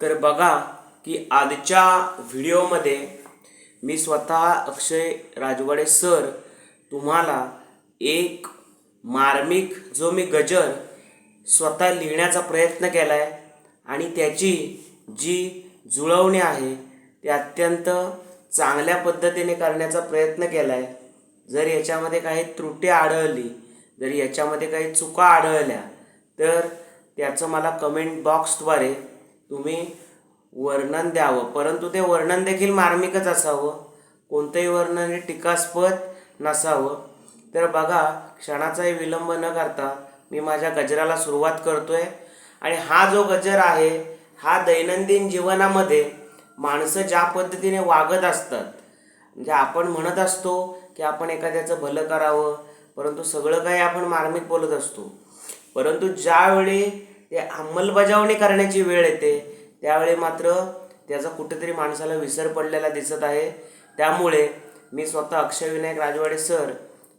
तर बघा की आजच्या व्हिडिओमध्ये मी स्वतः अक्षय राजवाडे सर तुम्हाला एक मार्मिक जो मी गजर स्वतः लिहिण्याचा प्रयत्न केला आहे आणि त्याची जी जुळवणी आहे ती अत्यंत चांगल्या पद्धतीने करण्याचा प्रयत्न केला आहे जर याच्यामध्ये काही त्रुटी आढळली जर याच्यामध्ये काही चुका आढळल्या तर त्याचं मला कमेंट बॉक्सद्वारे तुम्ही वर्णन द्यावं. परंतु ते वर्णन देखील मार्मिकच असावं. कोणतंही वर्णन हे टीकास्पद नसावं. तर बघा क्षणाचाही विलंब न करता मी माझ्या गजराला सुरुवात करतोय. आणि हा जो गजर आहे हा दैनंदिन जीवनामध्ये माणसं ज्या पद्धतीने वागत असतात म्हणजे आपण म्हणत असतो की आपण एखाद्याचं भलं करावं परंतु सगळं काही आपण मार्मिक बोलत असतो. परंतु ज्यावेळी ते अंमलबजावणी करण्याची वेळ येते. त्यावेळी मात्र त्याचा कुठेतरी माणसाला विसर पडलेला दिसत आहे. त्यामुळे मी स्वतः अक्षय विनायक राजवाडे सर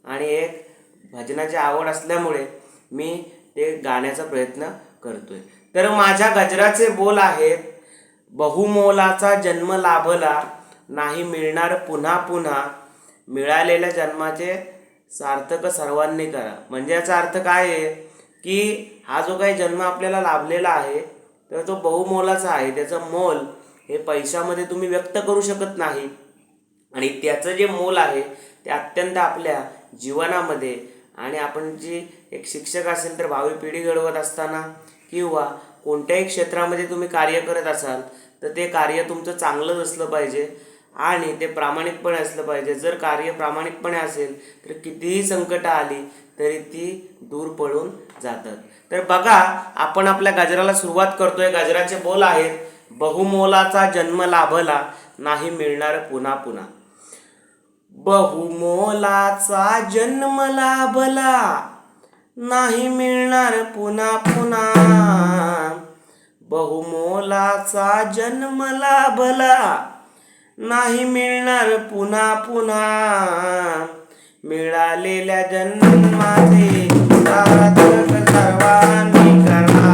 आणि एक भजनाची आवड असल्यामुळे मी ते गाण्याचा प्रयत्न करतोय. तर माझ्या गजराचे बोल आहेत बहुमोलाचा जन्म लाभला नाही मिळणार पुन्हा पुन्हा मिळालेल्या जन्माचे सार्थक सर्वांनी करा. म्हणजे याचा अर्थ काय आहे? की हा जो काही जन्म आपल्याला लाभलेला आहे तर तो बहुमोलाचा आहे. त्याचं मोल हे पैशामध्ये तुम्ही व्यक्त करू शकत नाही. आणि त्याचं जे मोल आहे ते अत्यंत आपल्या जीवनामध्ये आणि आपण जी एक शिक्षक असेल तर भावी पिढी घडवत असताना किंवा कोणत्याही क्षेत्रामध्ये तुम्ही कार्य करत असाल तर ते कार्य तुमचं चांगलंच असलं पाहिजे. आणि ते प्रामाणिकपणे असलं पाहिजे. जर कार्य प्रामाणिकपणे असेल तर कितीही संकटं आली तरी ती दूर पळून जातात. तर बघा आपण आपल्या गजराला सुरुवात करतोय. गजराचे बोल आहेत बहुमोलाचा जन्म लाभला नाही मिळणार पुन्हा पुन्हा. बहुमोलाचा जन्म लाभला नाही मिळणार पुन्हा पुन्हा. बहुमोलाचा जन्म लाभला नाही मिळणार पुन्हा पुन्हा. मिळालेल्या जन्माचे सार्थक सर्वांनी करा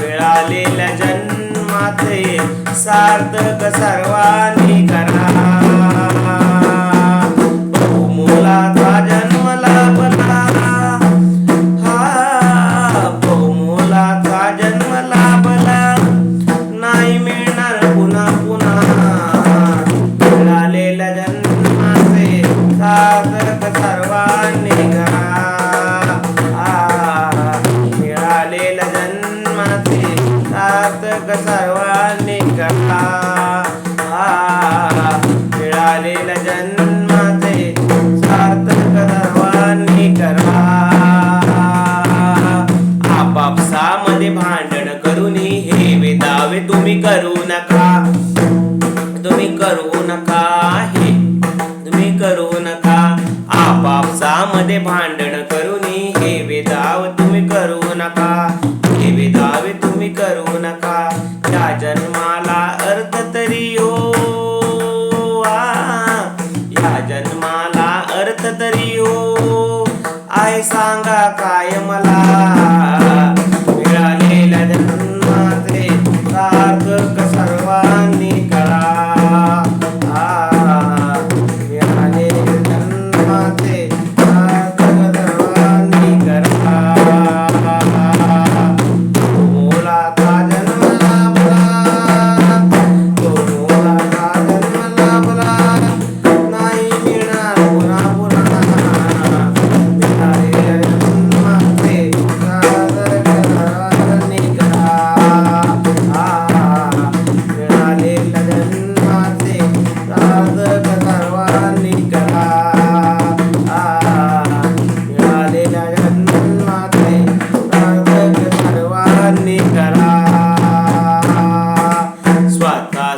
मिळालेल्या जन्माचे सार्थक सर्वांनी करा मुलाचा करू नका. तुम्ही करू नका हे. तुम्ही करू नका. आपापसामध्ये भांडण करून हे वेदाव तुम्ही करू नका. हे वेदावे तुम्ही करू नका. हो. या जन्माला अर्थ तरी हो. या जन्माला अर्थ तरी हो. आय सांगा काय मला?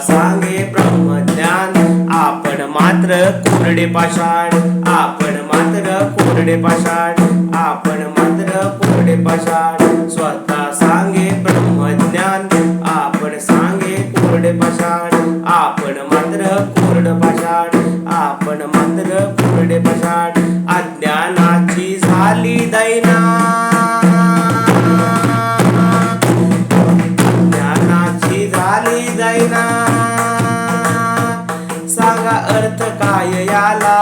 सांगे ब्रह्मज्ञान. आपण मात्र कोरडे पाषाण. आपण मात्र कोरडे पाषाण. आपण मात्र कोरडे पाषाण. स्वतः सांगे ब्रह्मज्ञान. आपण सांगे कोरडे पाषाण. आपण मात्र कोरड पाषाण. आपण मात्र कोरडे पाषाण. अज्ञानाची झाली दैना. सांगा अर्थ काय याला?